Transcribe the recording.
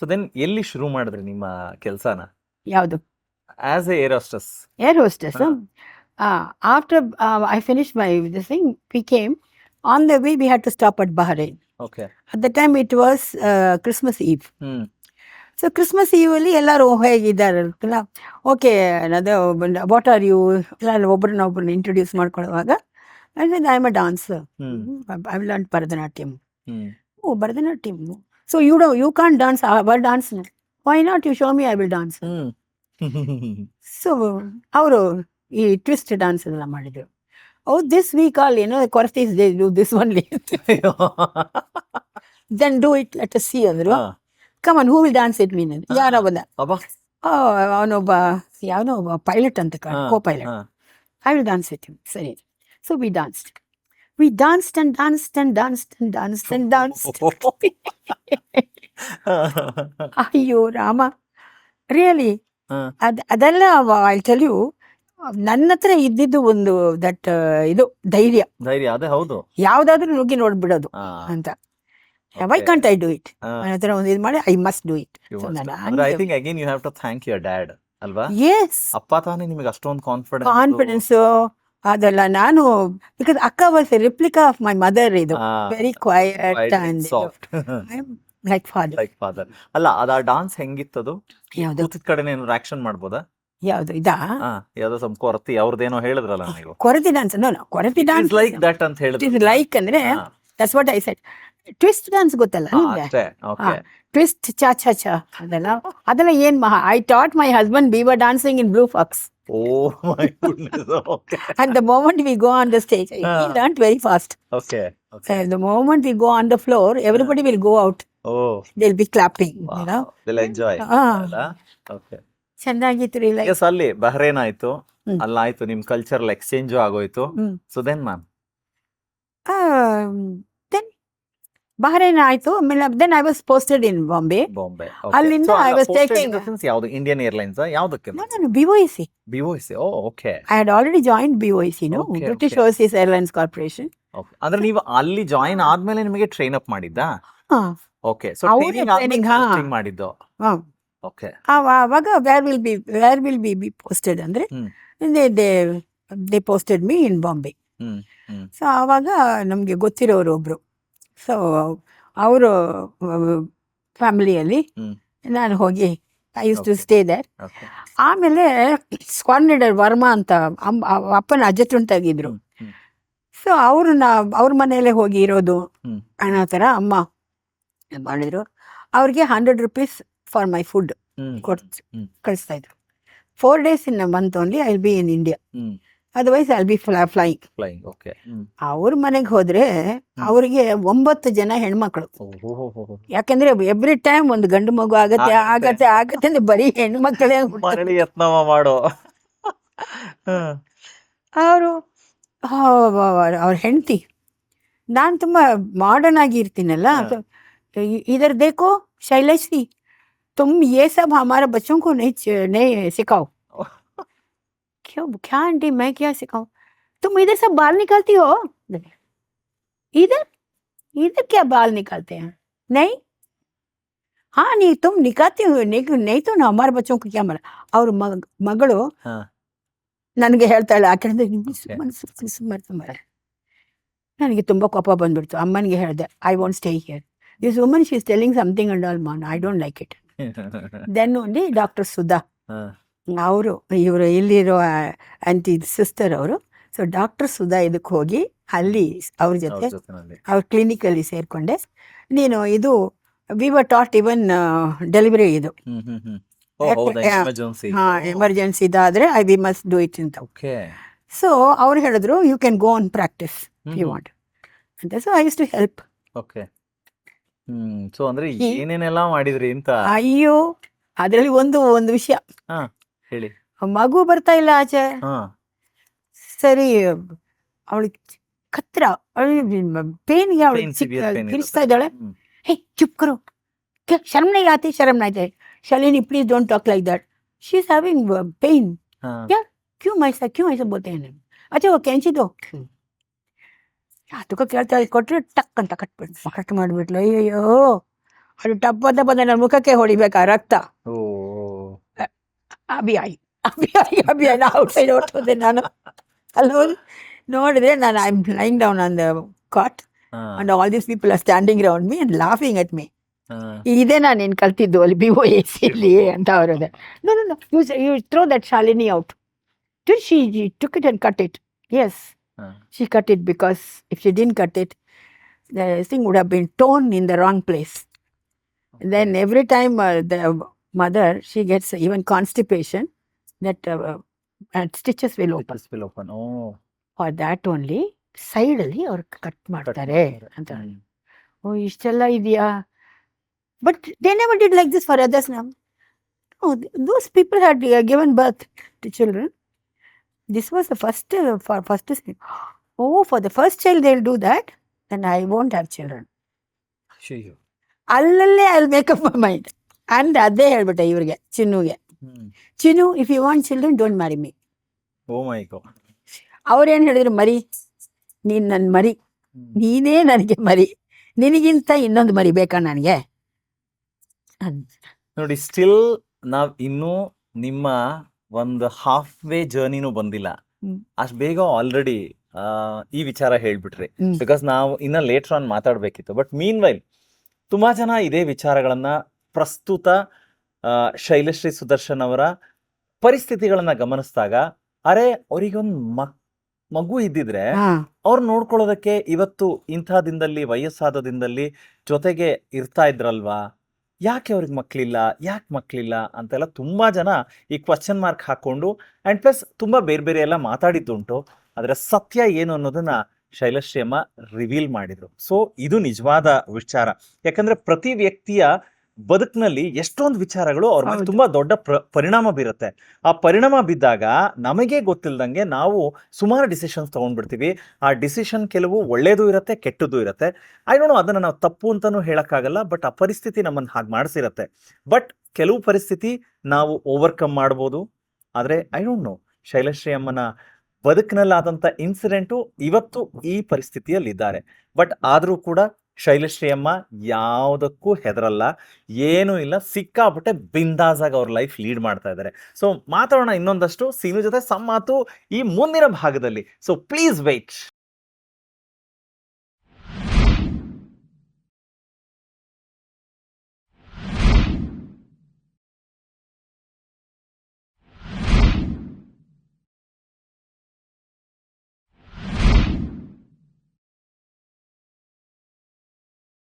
So then ಎಲ್ಲಿ ಶುರು ಮಾಡಿದ್ರಿ ನಿಮ್ಮ ಕೆಲಸನ? ಯಾವುದು? As a air hostess air hostess. After I finish my this thing we came on the way we had to stop at Bahrain okay at the time it was Christmas eve so Christmas ಈವಲ್ಲಿ ಎಲ್ಲರೂ ಹೇಗಿದ್ದಾರೆ ಅಲ್ಲ okay what are you ಎಲ್ಲ ಒಬ್ಬರನ್ನ ಒಬ್ಬರನ್ನ introduce ಮಾಡ್ಕೊಳ್ಳುವಾಗ I am a dancer I learn Bharatanatyam. Oh Bharatanatyam? So you do you can dance our dance why not you show me I will dance hmm so ಅವರು ಈ twist dance ಎಲ್ಲ ಮಾಡಿದ್ರು. Oh this week all ಏನೋ ಕೊರತೆ they do this only then do it let see ಅಂದ್ರು. ಹಾ. Come on who will dance it mean ಯಾರೋ ಬಂದ ಅಬ್ಬಾ. ಅವನೊಬ್ಬ ಯಾವನೋ ಒಬ್ಬ ಪೈಲಟ್ ಅಂತ ಹಾ, ಕೋ ಪೈಲಟ್ ಹಾ. ಐ ವಿಲ್ ಡಾನ್ಸ್ ವಿತ್ ಸರಿ. So we danced we danced and danced and danced and danced and dance ಅಯ್ಯೋ ರಾಮ. ರಿಯಲಿ. ಅದ್ ಅದೆಲ್ಲ ಐ ಟೆಲ್ ಯು ನನ್ನ ಹತ್ರ ಇದ್ದಿದ್ದು ಒಂದು ದಟ್ ಇದು ಧೈರ್ಯ. ಧೈರ್ಯ ಅದೇ ಹೌದು. ಯಾವ್ದಾದ್ರೂ ನುಗ್ಗಿ ನೋಡ್ಬಿಡೋದು ಅಂತ. Why. Can't I do it ನನ್ನ ಹತ್ರ ಒಂದು ಇದು ಮಾಡಿ I must do it I think again you have to thank your dad ಅಲ್ವಾ? ಎಸ್ ಅಪ್ಪ ತಾನೇ ನಿಮಗೆ ಅಷ್ಟೊಂದು ಕಾನ್ಫಿಡೆನ್ಸ್ ಕಾನ್ಫಿಡೆನ್ಸ್ ಅದೆಲ್ಲ ನಾನು ಬಿಕಾಸ್ ಅಕ್ಕ was replica of my mother ಇದು. Very quiet and soft like father like father ಅಲ್ಲ ಅದ ಡಾನ್ಸ್ ಹೆಂಗಿತ್ತದು ಯಾವ್ದು? ಕೂತಿದ ಕಡೆ ಏನಾದ್ರು ಆಕ್ಷನ್ ಮಾಡ್ಬೋದಾ? ಯಾವ್ದು? ಇದಾ? ಯಾವ್ದೋ ಸ್ವಲ್ಪ ಕೊರತಿ ಅವ್ರದ್ದೇನೋ ಹೇಳಿದ್ರಲ್ಲ ನೀವು. ಕೊರತಿ ಡಾನ್ಸ್ ನೋ ನೋ ಕೊರತಿ ಡಾನ್ಸ್ ಲೈಕ್ ದಟ್ ಅಂತ ಹೇಳಿದ್ರು. ಲೈಕ್ ಅಂದ್ರೆ that's what I set twist dance ಗೊತ್ತಲ್ಲ ಹಾ, ನಿಮ್ಗೆ ಅಷ್ಟೇ ಓಕೆ ಟ್ವಿಸ್ಟ್ ಚಾ ಚಾ ಚಾ ಅದೆಲ್ಲ ಅದೆಲ್ಲ ಏನ್ ಮಹಾ I taught my husband we were dancing in blue fox oh my goodness okay and the moment we go on the stage ಹಾ. he learnt very fast. Okay okay the moment we go on the floor everybody will go out. Oh they'll be clapping you know. Will enjoy ಹಾ. ಅಲ್ಲ okay ಚೆನ್ನಾಗಿತ್ತು ರೀ like S ಅಲ್ಲಿ Bahrain ಆಯ್ತು. ಹ್ಮ್. ಅಲ್ಲಾಯ್ತು ನಿಮ್ cultural exchange ಆಗೋಯ್ತು. ಹ್ಮ್. So then ma'am then Bahrain ಆಯ್ತು. ಆಮೇಲೆ then I was posted in Bombay Bombay ಅಲ್ಲಿಂದ ಐ ವಾಸ್ ಟೇಕಿಂಗ್ ಯಾವುದು? ಇಂಡಿಯನ್ ಏರ್ಲೈನ್ಸ್ ಯಾವುದಕ್ಕೆ ನಾನು C B O okay I had already join B O C no British. Overseas Airlines Corporation ಅಂದ್ರೆ ನೀವು ಅಲ್ಲಿ join ಆದ್ಮೇಲೆ ನಿಮಗೆ ಟ್ರೈನ್ ಅಪ್ ಮಾಡಿದ್ದಾ? ಹಾ. Okay so training. ಮಾಡಿದ್ದು? ಹಾ. ಓಕೆ ಆವಾಗ where will be where will be be posted ಅಂದ್ರೆ they they they posted me in Bombay so ಆವಾಗ ನಮಗೆ ಗೊತ್ತಿರೋರು ಒಬ್ರು. ಸೊ ಅವರು ಫ್ಯಾಮಿಲಿಯಲ್ಲಿ. ನಾನು ಹೋಗಿ I use to. Stay there ಆಮೇಲೆ ಸ್ಕ್ವಾಡಿನೇಟರ್ ವರ್ಮಾ ಅಂತ ಅಪ್ಪನ ಅಜ್ಜತುಂಟಾಗಿದ್ರು ಸೊ ಸೊ ನಾ ಅವ್ರ ಮನೆಯಲ್ಲೇ ಹೋಗಿ ಇರೋದು. ಅನ್ನೋ ಥರ ಅಮ್ಮ ಮಾಡಿದ್ರು? ಅವ್ರಿಗೆ hundred rupees for my food hmm. ಕೊಡ್ ಹ್ಮ್. ಕಳಿಸ್ತಾ ಇದ್ರು. Four days in month only I be in India otherwise I be fly flying flying okay ಅವ್ರ ಮನೆಗೆ ಹೋದ್ರೆ ಅವರಿಗೆ ಒಂಬತ್ತು ಜನ ಹೆಣ್ಮಕ್ಳು. ಯಾಕಂದ್ರೆ ಎವ್ರಿ ಟೈಮ್ ಒಂದು ಗಂಡು ಮಗು ಆಗತ್ತೆ ಆಗತ್ತೆ. ಆಗತ್ತೆ ಅಂದ್ರೆ ಬರೀ ಹೆಣ್ಮಕ್ಳೇ ಯತ್ನ ಮಾಡೋ. ಅವರು ಅವ್ರ ಹೆಂಡತಿ. ನಾನು ತುಂಬಾ ಮಾಡರ್ನ್ ಆಗಿ ಇರ್ತೀನಲ್ಲ ಇದರ್ ದೇಖೋ ಶೈಲಶ್ರೀ. ತುಮ್ ಏ ಸಬ್ ಹಮಾರ ಬಚ್ಚೋಂಕೋ ನೈ ಸಿಕ್ಕಾವು क्यों क्या आंटी मैं क्या सिखाऊं तुम इधर सब बाल निकालती हो इधर इधर क्या बाल निकालते हैं नहीं हाँ नहीं तुम निकालती हो नहीं नहीं तो ना हमारे बच्चों को क्या मना ಅವ್ರ ಮಗ ಮಗಳು ಹಾ. ನನಗೆ ಹೇಳ್ತಾಳೆ ಆ ಕಡೆ Okay. ಸುಮ್ಮನೆ ಸುಮ್ಮನೆ ಸುಮ್ಮನೆ ನನಗೆ ತುಂಬ ಕೋಪ ಬಂದ್ಬಿಡ್ತು ಅಮ್ಮನಿಗೆ ಹೇಳಿದೆ I want stay here this woman she is telling something and all Maan I don't like it then only doctor Sudha ಹಾ. ಅವರು ಇವರು ಇಲ್ಲಿರೋ ಆಂಟಿ ಸಿಸ್ಟರ್ ಅವರು. ಸೊ ಡಾಕ್ಟರ್ ಸುಧಾ ಇದಕ್ಕೆ ಹೋಗಿ ಅಲ್ಲಿ ಅವ್ರ ಜೊತೆ ಅವ್ರ ಕ್ಲಿನಿಕಲ್ಲಿ ಸೇರಿಕೊಂಡೆ. ನೀನು ಇದು we were taught even delivery ಇದು. ಹಾ emergency ಇದಾದ್ರೆ I we must do it ಅಂತ. ಓಕೆ ಸೊ ಅವ್ರು ಹೇಳಿದ್ರು you can go on practice you want ಅಂತ. So I to help okay so ಅಂದ್ರೆ ಏನೇನೆಲ್ಲ ಮಾಡಿದ್ರಿ ಅಂತ ಅಯ್ಯೋ ಅದರಲ್ಲಿ ಒಂದು ಒಂದು ವಿಷಯ. ಹೇಳಿ. ಮಗು ಬರ್ತಾ ಇಲ್ಲ ಆಚೆ. ಸರಿ ಅವಳಿಗೆ ಕತ್ರ ಪೇನ್ಗೆ ಅವಳಿಗೆ ಕಿರಿಸ್ತಾ ಇದ್ದಾಳೆ. ಹೇ ಚುಪ್ ಕರು. ಶರ್ಮನೆ ಆತಿ ಶರ್ಮನ ಆಯ್ತೆ Shalini please don't talk like that she is having pain yeah Q ಮೈಸ ಕ್ಯೂ ಮೈಸ ಬೋತೆ ಅಚ್ಚಾ ಓಕೆ ಅನ್ಸಿದ್ದು ಅದಕ್ಕೆ ಕೇಳ್ತಾ ಕೊಟ್ಟರೆ ಟಕ್ ಅಂತ ಕಟ್ಬಿಟ್ಟು ಕಟ್ ಮಾಡಿಬಿಟ್ಲು. ಅಯ್ಯಯ್ಯೋ. ಅದು ಟಪ್ಪ ಅಂತ ಬಂದ ನನ್ನ ಮುಖಕ್ಕೆ ಹೊಡಿಬೇಕಾ ರಕ್ತ? ಓ ಅಭಿ ಆಯಿ ಅಭಿ ಆಯಿ ಅಭಿ ಆಯಿ ನಾ ಔಟ್ಸೈಡ್ ಹೊರಟೋದೆ ನಾನು. ಅಲ್ಲಿ ಹೋಗಿ ನೋಡಿದ್ರೆ ನಾನು I am lying down on the cot and all these people are standing round me and laughing at me ಇದೇ ನಾನು ಏನು ಕಲ್ತಿದ್ದು ಅಲ್ಲಿ ಬಿ ಓ ಎ ಸಿಲಿ ಅಂತ ಅವರದೆ no no no you you throw that Shalini out to she took it and cut it yes she cut it because if she didn't cut it, the thing would have been torn in the wrong place. Then every time uh, the mother she gets even constipation, that uh, and stitches will open. will open. Oh For that only side ಅಲ್ಲಿ ಅವ್ರು cut ಮಾಡ್ತಾರೆ ಅಂತ. Oh ಇಷ್ಟೆಲ್ಲ ಇದೆಯಾ? But they never did like this for others ನಮ್ those people had given birth to children this was the first for first oh for the first child they do that then I won't have children ಅಯ್ಯೋ ಅಲ್ಲಲ್ಲೇ I make up my mind and ಅದೇ ಹೇಳ್ಬಿಟ್ಟೆ ಇವ್ರಿಗೆ ಚಿನ್ನುಗೆ. Chinnu if you want children don't marry me oh my god ಅವ್ರೇನು ಹೇಳಿದ್ರು ಮರಿ ನೀನ್ ನನ್ನ ಮರಿ. ನೀನೇ ನನಗೆ ಮರಿ. ನಿನಗಿಂತ ಇನ್ನೊಂದು ಮರಿ ಬೇಕಾ ನನಗೆ? ನೋಡಿ ಸ್ಟಿಲ್ ನಾವ್ ಇನ್ನೂ ನಿಮ್ಮ ಒಂದು ಹಾಫ್ ವೇ ಜರ್ನಿನೂ ಬಂದಿಲ್ಲ ಅಷ್ಟು ಬೇಗ ಆಲ್ರೆಡಿ ಈ ವಿಚಾರ ಹೇಳ್ಬಿಟ್ರಿ. ಬಿಕಾಸ್ ನಾವು ಇನ್ನ ಲೇಟರ್ ಆನ್ ಮಾತಾಡ್ಬೇಕಿತ್ತು. ಬಟ್ ಮೀನ್ ವೈಲ್ ತುಂಬಾ ಜನ ಇದೇ ವಿಚಾರಗಳನ್ನ ಪ್ರಸ್ತುತ ಶೈಲಶ್ರೀ ಸುದರ್ಶನ್ ಅವರ ಪರಿಸ್ಥಿತಿಗಳನ್ನ ಗಮನಿಸಿದಾಗ ಅರೆ ಅವರಿಗೊಂದು ಮಕ್ ಮಗು ಇದ್ದಿದ್ರೆ ಅವ್ರು ನೋಡ್ಕೊಳ್ಳೋದಕ್ಕೆ ಇವತ್ತು ಇಂಥ ದಿನದಲ್ಲಿ ವಯಸ್ಸಾದ ದಿನದಲ್ಲಿ ಜೊತೆಗೆ ಇರ್ತಾ ಇದ್ರಲ್ವಾ? ಯಾಕೆ ಅವ್ರಿಗೆ ಮಕ್ಕಳಿಲ್ಲ ಯಾಕೆ ಮಕ್ಕಳಿಲ್ಲ ಅಂತೆಲ್ಲ ತುಂಬಾ ಜನ ಈ ಕ್ವಶನ್ ಮಾರ್ಕ್ ಹಾಕೊಂಡು ಅಂಡ್ ಪ್ಲಸ್ ತುಂಬಾ ಬೇರೆ ಬೇರೆ ಎಲ್ಲ ಮಾತಾಡಿದ್ದುಂಟು. ಅದರ ಸತ್ಯ ಏನು ಅನ್ನೋದನ್ನ ಶೈಲಶ್ರೀ ಅಮ್ಮ ರಿವೀಲ್ ಮಾಡಿದ್ರು. ಸೊ ಇದು ನಿಜವಾದ ವಿಚಾರ. ಯಾಕಂದ್ರೆ ಪ್ರತಿ ವ್ಯಕ್ತಿಯ ಬದುಕಿನಲ್ಲಿ ಎಷ್ಟೊಂದು ವಿಚಾರಗಳು ಅವ್ರ ಮೇಲೆ ತುಂಬಾ ದೊಡ್ಡ ಪ್ರ- ಪರಿಣಾಮ ಬೀರುತ್ತೆ. ಆ ಪರಿಣಾಮ ಬಿದ್ದಾಗ ನಮಗೆ ಗೊತ್ತಿಲ್ದಂಗೆ ನಾವು ಸುಮಾರು ಡಿಸಿಷನ್ಸ್ ತಗೊಂಡ್ಬಿಡ್ತೀವಿ. ಆ ಡಿಸಿಷನ್ ಕೆಲವು ಒಳ್ಳೇದು ಇರುತ್ತೆ ಕೆಟ್ಟದ್ದು ಇರುತ್ತೆ. ಐ ನೋ ಅದನ್ನ ನಾವು ತಪ್ಪು ಅಂತಾನೂ ಹೇಳಕ್ಕಾಗಲ್ಲ ಬಟ್ ಆ ಪರಿಸ್ಥಿತಿ ನಮ್ಮನ್ನು ಹಾಗೆ ಮಾಡಿಸಿರತ್ತೆ. ಬಟ್ ಕೆಲವು ಪರಿಸ್ಥಿತಿ ನಾವು ಓವರ್ಕಮ್ ಮಾಡ್ಬೋದು. ಆದರೆ ಐ ಡೋಂಟ್ ನೋ ಶೈಲಶ್ರೀ ಅಮ್ಮನ ಬದುಕಿನಲ್ಲಾದಂಥ ಇನ್ಸಿಡೆಂಟು ಇವತ್ತು ಈ ಪರಿಸ್ಥಿತಿಯಲ್ಲಿದ್ದಾರೆ. ಬಟ್ ಆದರೂ ಕೂಡ ಶೈಲಶ್ರೀ ಅಮ್ಮ ಯಾವುದಕ್ಕೂ ಹೆದರಲ್ಲ. ಏನೂ ಇಲ್ಲ, ಸಿಕ್ಕಾಪಟ್ಟೆ ಬಿಂದಾಸಾಗಿ ಅವ್ರ ಲೈಫ್ ಲೀಡ್ ಮಾಡ್ತಾ ಇದ್ದಾರೆ ಸೊ ಮಾತಾಡೋಣ ಇನ್ನೊಂದಷ್ಟು. ಸೀನು ಜೊತೆ ಸಮ್ಮಾತು ಈ ಮುಂದಿನ ಭಾಗದಲ್ಲಿ. So please weight